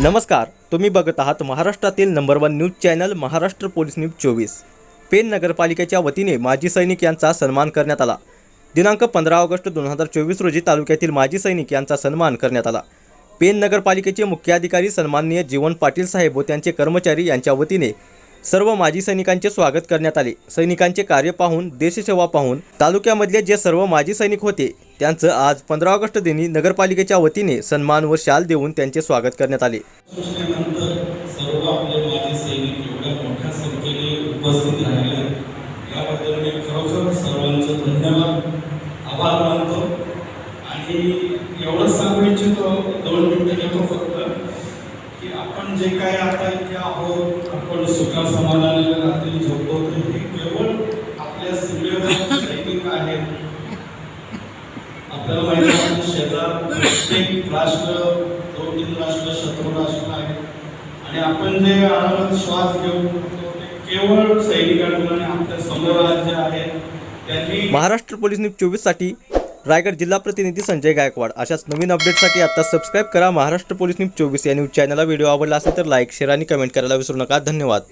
नमस्कार तुम्ही बघत आहात महाराष्ट्रातील number one news channel Maharashtra police news चोवीस. पेन नगरपालिकेच्या वतीने माजी सैनिक यांचा सन्मान करण्यात आला. दिनांक पंधरा ऑगस्ट दोन हजार चोवीस रोजी तालुक्यातील माजी सैनिक यांचा सन्मान करण्यात आला. पेन नगरपालिकेचे मुख्याधिकारी सन्माननीय जीवन पाटील साहेब व त्यांचे कर्मचारी यांच्या वतीने सर्व माजी सैनिकांचे स्वागत करण्यात आले. सैनिकांचे कार्य पाहून देशसेवा पाहून तालुक्यामधले जे सर्व माजी सैनिक होते त्यांचं आज पंधरा ऑगस्ट दिनी नगरपालिकेच्या वतीने सन्मान व शाल देऊन त्यांचे स्वागत करण्यात आले. एवढंच सांगू इच्छितो दोन मिनिटं घेतो फक्त की आपण जे काय आता इथे आहोत आपण सुखा समाधानाने रात्री झोपतो तर हे केवळ आपल्या सीमेवर सैनिक आहेत. आपल्याला माहिती आहे की शेजार प्रत्येक राष्ट्र दोन तीन राष्ट्र शत्रू राष्ट्र आहेत. आणि आपण जे आरामात श्वास घेऊ ते केवळ सैनिकांकडून आणि आपल्यासमोर जे आहेत त्यांनी महाराष्ट्र पोलीस न्यूज चोवीससाठी रायगड जिल्हा प्रतिनिधी संजय गायकवाड. अशाच नवीन अपडेटसाठी आता सबस्क्राईब करा महाराष्ट्र पोलीस न्यूज चोवीस या न्यूज चॅनलला व्हिडिओ आवडला असेल तर लाईक शेअर आणि कमेंट करायला विसरू नका. धन्यवाद.